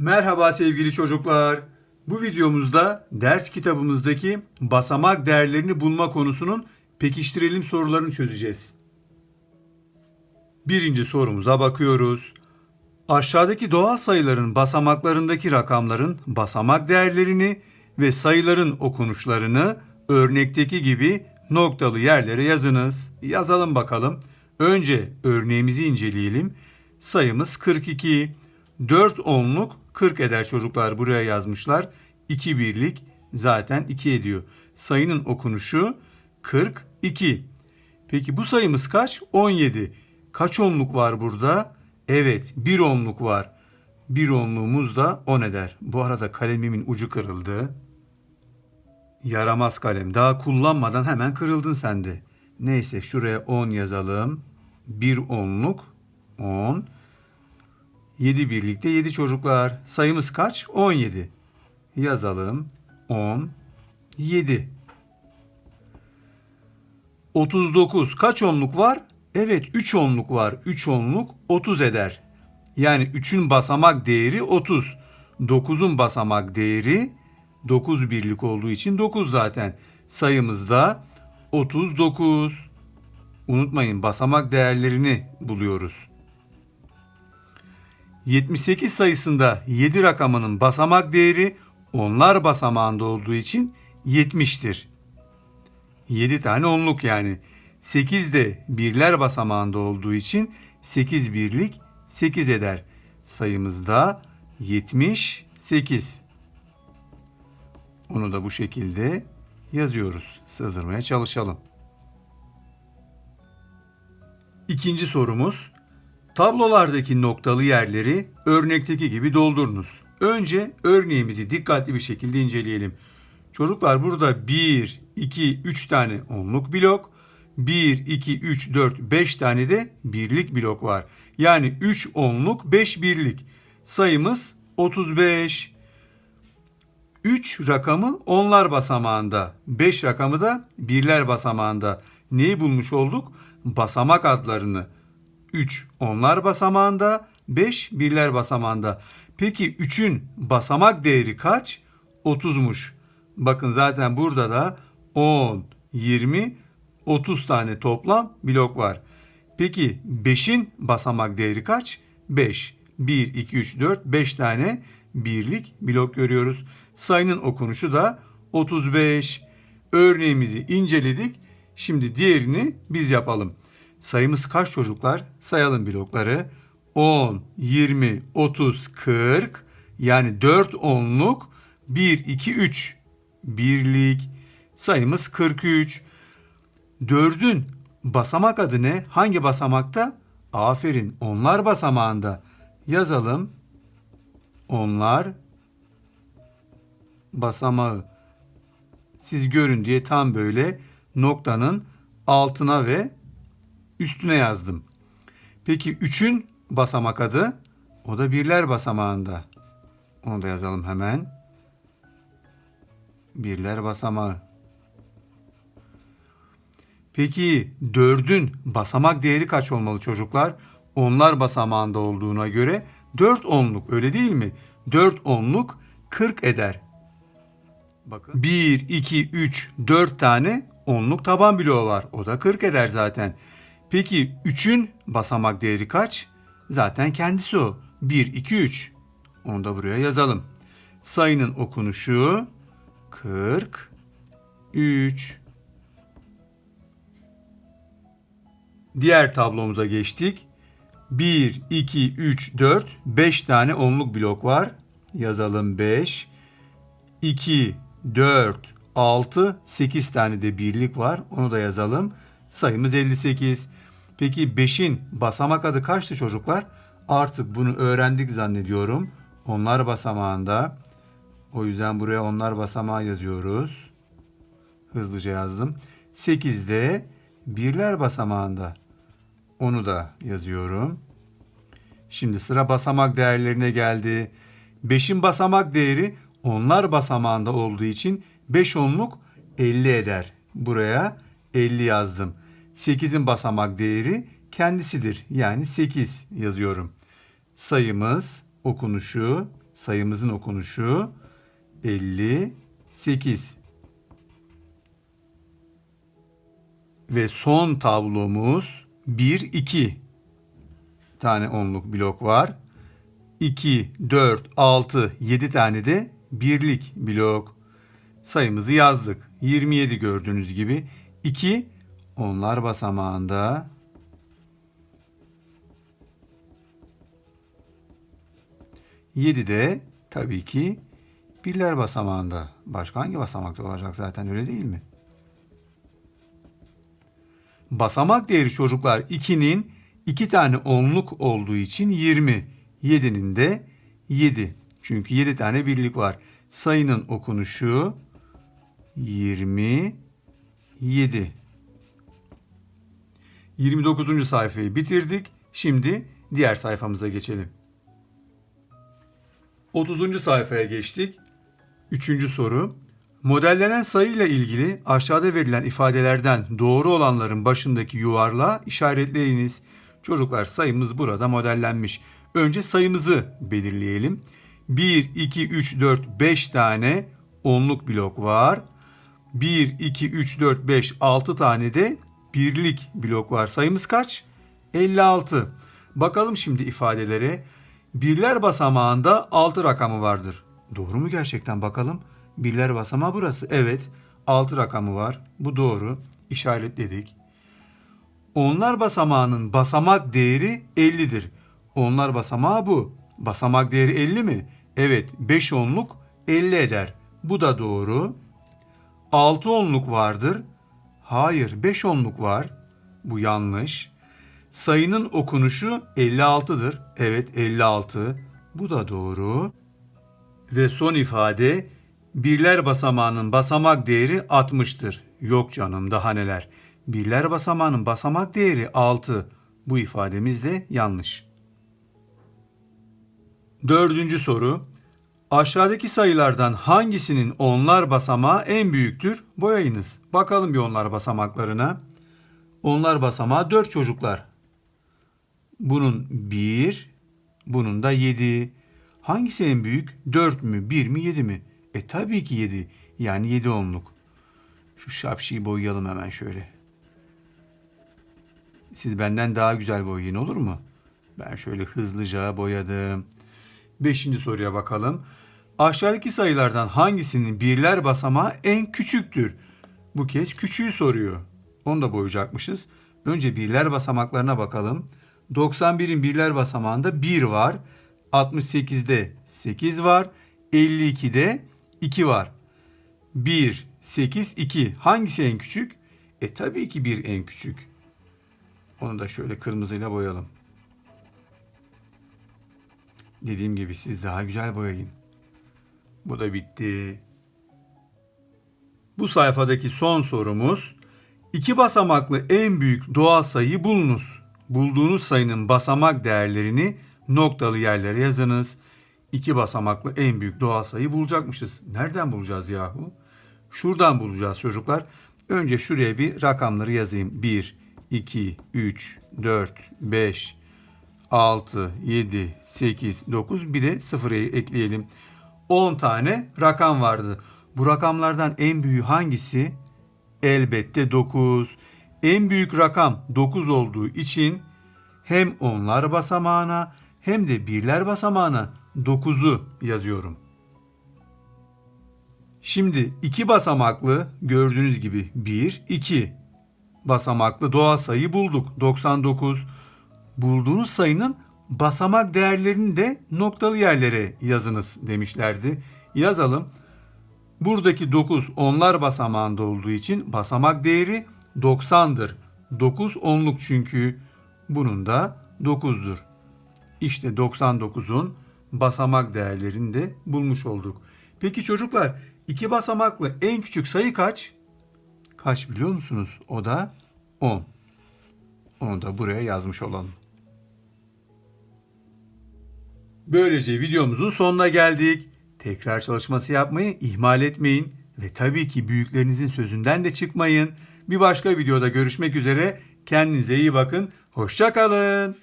Merhaba sevgili çocuklar. Bu videomuzda ders kitabımızdaki basamak değerlerini bulma konusunun pekiştirelim sorularını çözeceğiz. Birinci sorumuza bakıyoruz. Aşağıdaki doğal sayıların basamaklarındaki rakamların basamak değerlerini ve sayıların okunuşlarını örnekteki gibi noktalı yerlere yazınız. Yazalım bakalım. Önce örneğimizi inceleyelim. Sayımız 42. 4 onluk 40 eder çocuklar buraya yazmışlar. 2 birlik zaten 2 ediyor. Sayının okunuşu 42. Peki bu sayımız kaç? 17. Kaç onluk var burada? Evet, bir onluk var. Bir onluğumuz da 10 eder. Bu arada kalemimin ucu kırıldı. Yaramaz kalem. Daha kullanmadan hemen kırıldın sen de. Neyse şuraya 10 yazalım. Bir onluk 10. 7 birlikte 7 çocuklar. Sayımız kaç? 17. Yazalım. 10. 7. 39. Kaç onluk var? Evet 3 onluk var. 3 onluk 30 eder. Yani 3'ün basamak değeri 30. 9'un basamak değeri 9 birlik olduğu için 9 zaten. Sayımızda 39. Unutmayın basamak değerlerini buluyoruz. 78 sayısında 7 rakamının basamak değeri onlar basamağında olduğu için 70'tir. 7 tane onluk yani. 8 de birler basamağında olduğu için 8 birlik 8 eder. Sayımızda 78. Onu da bu şekilde yazıyoruz. Sığdırmaya çalışalım. İkinci sorumuz. Tablolardaki noktalı yerleri örnekteki gibi doldurunuz. Önce örneğimizi dikkatli bir şekilde inceleyelim. Çocuklar burada 1, 2, 3 tane onluk blok, 1, 2, 3, 4, 5 tane de birlik blok var. Yani 3 onluk, 5 birlik. Sayımız 35. 3 rakamı onlar basamağında, 5 rakamı da birler basamağında. Neyi bulmuş olduk? Basamak adlarını. 3 onlar basamağında, 5 birler basamağında. Peki 3'ün basamak değeri kaç? 30'muş. Bakın zaten burada da 10, 20, 30 tane toplam blok var. Peki 5'in basamak değeri kaç? 5. 1, 2, 3, 4, 5 tane birlik blok görüyoruz. Sayının okunuşu da 35. Örneğimizi inceledik. Şimdi diğerini biz yapalım. Sayımız kaç çocuklar? Sayalım blokları. 10, 20, 30, 40 yani 4 onluk 1, 2, 3 birlik sayımız 43. 4'ün basamak adı ne? Hangi basamakta? Aferin onlar basamağında. Yazalım. Onlar basamağı. Siz görün diye tam böyle noktanın altına ve üstüne yazdım. Peki 3'ün basamak adı? O da birler basamağında. Onu da yazalım hemen. Birler basamağı. Peki 4'ün basamak değeri kaç olmalı çocuklar? Onlar basamağında olduğuna göre 4 onluk öyle değil mi? 4 onluk 40 eder. Bakın 1, 2, 3, 4 tane onluk taban bloğu var. O da 40 eder zaten. Peki 3'ün basamak değeri kaç? Zaten kendisi o. 1, 2, 3. Onu da buraya yazalım. Sayının okunuşu 43. Diğer tablomuza geçtik. 1, 2, 3, 4, 5 tane onluk blok var. Yazalım 5. 2, 4, 6, 8 tane de birlik var. Onu da yazalım. Sayımız 58. Peki 5'in basamak adı kaçtı çocuklar? Artık bunu öğrendik zannediyorum. Onlar basamağında. O yüzden buraya onlar basamağı yazıyoruz. Hızlıca yazdım. 8'de birler basamağında. Onu da yazıyorum. Şimdi sıra basamak değerlerine geldi. 5'in basamak değeri onlar basamağında olduğu için 5 onluk 50 eder. Buraya 50 yazdım. 8'in basamak değeri kendisidir. Yani 8 yazıyorum. Sayımız okunuşu Sayımızın okunuşu 58. Ve son tablomuz 1 2 tane onluk blok var. 2 4 6 7 tane de birlik blok. Sayımızı yazdık. 27 gördüğünüz gibi 2 onlar basamağında 7 de tabii ki birler basamağında. Başka hangi basamakta olacak zaten öyle değil mi? Basamak değeri çocuklar 2'nin 2 tane onluk olduğu için 20. 7'nin de 7. Çünkü 7 tane birlik var. Sayının okunuşu 27. 29. sayfayı bitirdik. Şimdi diğer sayfamıza geçelim. 30. sayfaya geçtik. Üçüncü soru. Modellenen sayı ile ilgili aşağıda verilen ifadelerden doğru olanların başındaki yuvarlağı işaretleyiniz. Çocuklar sayımız burada modellenmiş. Önce sayımızı belirleyelim. 1, 2, 3, 4, 5 tane onluk blok var. 1, 2, 3, 4, 5, 6 tane de birlik blok var. Sayımız kaç? 56. Bakalım şimdi ifadelere. Birler basamağında 6 rakamı vardır. Doğru mu gerçekten bakalım? Birler basamağı burası. Evet 6 rakamı var. Bu doğru. İşaretledik. Onlar basamağının basamak değeri 50'dir. Onlar basamağı bu. Basamak değeri 50 mi? Evet 5 onluk 50 eder. Bu da doğru. 6 onluk vardır. Hayır 5 onluk var. Bu yanlış. Sayının okunuşu 56'dır. Evet 56. Bu da doğru. Ve son ifade birler basamağının basamak değeri 60'tır. Yok canım daha neler. Birler basamağının basamak değeri 6. Bu ifademiz de yanlış. Dördüncü soru. Aşağıdaki sayılardan hangisinin onlar basamağı en büyüktür? Boyayınız. Bakalım bir onlar basamaklarına. Onlar basamağı 4 çocuklar. Bunun 1, bunun da 7. Hangisi en büyük? 4 mü, 1 mi, 7 mi? E tabii ki 7. Yani 7 onluk. Şu şapşıyı boyayalım hemen şöyle. Siz benden daha güzel boyayın olur mu? Ben şöyle hızlıca boyadım. Beşinci soruya bakalım. Aşağıdaki sayılardan hangisinin birler basamağı en küçüktür? Bu kez küçüğü soruyor. Onu da boyayacakmışız. Önce birler basamaklarına bakalım. 91'in birler basamağında 1 var. 68'de 8 var. 52'de 2 var. 1, 8, 2. Hangisi en küçük? E tabii ki 1 en küçük. Onu da şöyle kırmızıyla boyayalım. Dediğim gibi siz daha güzel boyayın. Bu da bitti. Bu sayfadaki son sorumuz iki basamaklı en büyük doğal sayıyı bulunuz. Bulduğunuz sayının basamak değerlerini noktalı yerlere yazınız. İki basamaklı en büyük doğal sayı bulacakmışız. Nereden bulacağız yahu? Şuradan bulacağız çocuklar. Önce şuraya bir rakamları yazayım. 1, 2, 3, 4, 5, 6, 7, 8, 9 bir de sıfırı ekleyelim. 10 tane rakam vardı. Bu rakamlardan en büyüğü hangisi? Elbette 9. En büyük rakam 9 olduğu için hem onlar basamağına hem de birler basamağına 9'u yazıyorum. Şimdi iki basamaklı gördüğünüz gibi 1, 2 basamaklı doğal sayı bulduk. 99. Bulduğunuz sayının basamak değerlerini de noktalı yerlere yazınız demişlerdi. Yazalım. Buradaki 9 onlar basamağında olduğu için basamak değeri 90'dır. 9 onluk çünkü bunun da 9'dur. İşte 99'un basamak değerlerini de bulmuş olduk. Peki çocuklar iki basamaklı en küçük sayı kaç? Kaç biliyor musunuz? O da 10. Onu da buraya yazmış olalım. Böylece videomuzun sonuna geldik. Tekrar çalışması yapmayı ihmal etmeyin ve tabii ki büyüklerinizin sözünden de çıkmayın. Bir başka videoda görüşmek üzere. Kendinize iyi bakın. Hoşça kalın.